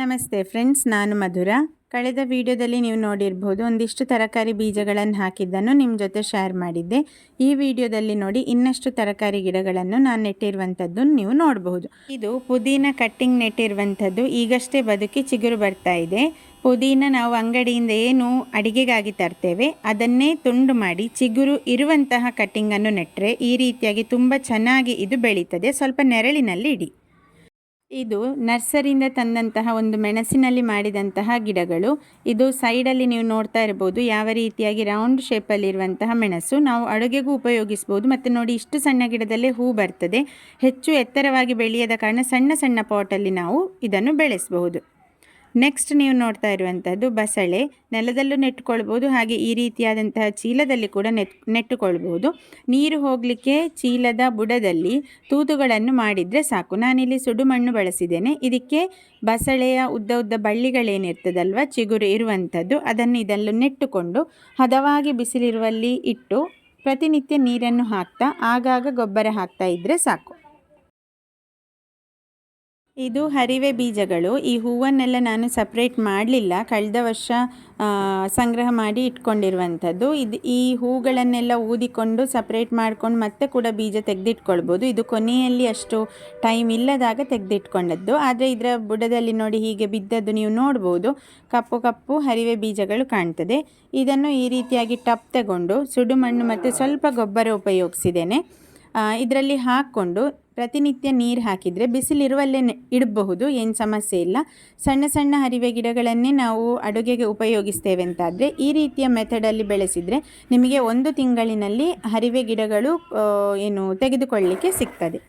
ನಮಸ್ತೆ ಫ್ರೆಂಡ್ಸ್, ನಾನು ಮಧುರ. ಕಳೆದ ವಿಡಿಯೋದಲ್ಲಿ ನೀವು ನೋಡಿರ್ಬೋದು, ಒಂದಿಷ್ಟು ತರಕಾರಿ ಬೀಜಗಳನ್ನು ಹಾಕಿದ್ದನ್ನು ನಿಮ್ಮ ಜೊತೆ ಶೇರ್ ಮಾಡಿದ್ದೆ. ಈ ವಿಡಿಯೋದಲ್ಲಿ ನೋಡಿ, ಇನ್ನಷ್ಟು ತರಕಾರಿ ಗಿಡಗಳನ್ನು ನಾನು ನೆಟ್ಟಿರುವಂಥದ್ದು ನೀವು ನೋಡಬಹುದು. ಇದು ಪುದೀನ ಕಟ್ಟಿಂಗ್ ನೆಟ್ಟಿರುವಂಥದ್ದು. ಈಗಷ್ಟೇ ಬದುಕಿ ಚಿಗುರು ಬರ್ತಾ ಇದೆ. ಪುದೀನ ನಾವು ಅಂಗಡಿಯಿಂದ ಏನು ಅಡಿಗೆಗಾಗಿ ತರ್ತೇವೆ, ಅದನ್ನೇ ತುಂಡು ಮಾಡಿ ಚಿಗುರು ಇರುವಂತಹ ಕಟ್ಟಿಂಗನ್ನು ನೆಟ್ಟರೆ ಈ ರೀತಿಯಾಗಿ ತುಂಬ ಚೆನ್ನಾಗಿ ಇದು ಬೆಳೀತದೆ. ಸ್ವಲ್ಪ ನೆರಳಿನಲ್ಲಿ ಇಡಿ. ಇದು ನರ್ಸರಿಯಿಂದ ತಂದಂತಹ ಒಂದು ಮೆಣಸಿನಲ್ಲಿ ಮಾಡಿದಂತಹ ಗಿಡಗಳು. ಇದು ಸೈಡಲ್ಲಿ ನೀವು ನೋಡ್ತಾ ಇರ್ಬೋದು ಯಾವ ರೀತಿಯಾಗಿ ರೌಂಡ್ ಶೇಪಲ್ಲಿರುವಂತಹ ಮೆಣಸು. ನಾವು ಅಡುಗೆಗೂ ಉಪಯೋಗಿಸ್ಬೋದು. ಮತ್ತು ನೋಡಿ ಇಷ್ಟು ಸಣ್ಣ ಗಿಡದಲ್ಲೇ ಹೂ ಬರ್ತದೆ. ಹೆಚ್ಚು ಎತ್ತರವಾಗಿ ಬೆಳೆಯದ ಕಾರಣ ಸಣ್ಣ ಸಣ್ಣ ಪಾಟಲ್ಲಿ ನಾವು ಇದನ್ನು ಬೆಳೆಸಬಹುದು. ನೆಕ್ಸ್ಟ್ ನೀವು ನೋಡ್ತಾ ಇರುವಂಥದ್ದು ಬಸಳೆ. ನೆಲದಲ್ಲೂ ನೆಟ್ಟುಕೊಳ್ಬೋದು ಹಾಗೆ ಈ ರೀತಿಯಾದಂತಹ ಚೀಲದಲ್ಲಿ ಕೂಡ ನೆಟ್ ನೆಟ್ಟುಕೊಳ್ಬೋದು ನೀರು ಹೋಗಲಿಕ್ಕೆ ಚೀಲದ ಬುಡದಲ್ಲಿ ತೂತುಗಳನ್ನು ಮಾಡಿದರೆ ಸಾಕು. ನಾನಿಲ್ಲಿ ಸುಡು ಮಣ್ಣು ಬಳಸಿದ್ದೇನೆ. ಇದಕ್ಕೆ ಬಸಳೆಯ ಉದ್ದ ಉದ್ದ ಬಳ್ಳಿಗಳೇನಿರ್ತದಲ್ವ? ಚಿಗುರು ಇರುವಂಥದ್ದು ಅದನ್ನು ಇದನ್ನು ನೆಟ್ಟುಕೊಂಡು ಹದವಾಗಿ ಬಿಸಿಲಿರುವಲ್ಲಿ ಇಟ್ಟು ಪ್ರತಿನಿತ್ಯ ನೀರನ್ನು ಹಾಕ್ತಾ, ಆಗಾಗ ಗೊಬ್ಬರ ಹಾಕ್ತಾ ಇದ್ದರೆ ಸಾಕು. ಇದು ಹರಿವೆ ಬೀಜಗಳು. ಈ ಹೂವನ್ನೆಲ್ಲ ನಾನು ಸಪ್ರೇಟ್ ಮಾಡಲಿಲ್ಲ. ಕಳೆದ ವರ್ಷ ಸಂಗ್ರಹ ಮಾಡಿ ಇಟ್ಕೊಂಡಿರುವಂಥದ್ದು. ಇದು ಈ ಹೂಗಳನ್ನೆಲ್ಲ ಊದಿಕೊಂಡು ಸಪ್ರೇಟ್ ಮಾಡ್ಕೊಂಡು ಮತ್ತೆ ಕೂಡ ಬೀಜ ತೆಗೆದಿಟ್ಕೊಳ್ಬೋದು. ಇದು ಕೊನೆಯಲ್ಲಿ ಅಷ್ಟು ಟೈಮ್ ಇಲ್ಲದಾಗ ತೆಗೆದಿಟ್ಕೊಂಡದ್ದು. ಆದರೆ ಇದರ ಬುಡದಲ್ಲಿ ನೋಡಿ ಹೀಗೆ ಬಿದ್ದದ್ದು ನೀವು ನೋಡ್ಬೋದು. ಕಪ್ಪು ಕಪ್ಪು ಹರಿವೆ ಬೀಜಗಳು ಕಾಣ್ತದೆ. ಇದನ್ನು ಈ ರೀತಿಯಾಗಿ ಟಪ್ ತಗೊಂಡು ಸುಡು ಮಣ್ಣು ಮತ್ತು ಸ್ವಲ್ಪ ಗೊಬ್ಬರ ಉಪಯೋಗಿಸಿದ್ದೇನೆ. ಇದರಲ್ಲಿ ಹಾಕ್ಕೊಂಡು ಪ್ರತಿನಿತ್ಯ ನೀರು ಹಾಕಿದರೆ ಬಿಸಿಲಿರುವಲ್ಲೇ ಇಡಬಹುದು, ಏನು ಸಮಸ್ಯೆ ಇಲ್ಲ. ಸಣ್ಣ ಸಣ್ಣ ಹರಿವೆ ಗಿಡಗಳನ್ನೇ ನಾವು ಅಡುಗೆಗೆ ಉಪಯೋಗಿಸ್ತೇವೆ ಅಂತಾದರೆ ಈ ರೀತಿಯ ಮೆಥಡಲ್ಲಿ ಬೆಳೆಸಿದರೆ ನಿಮಗೆ ಒಂದು ತಿಂಗಳಿನಲ್ಲಿ ಹರಿವೆ ಗಿಡಗಳು ಏನು ತೆಗೆದುಕೊಳ್ಳಲಿಕ್ಕೆ ಸಿಗ್ತದೆ.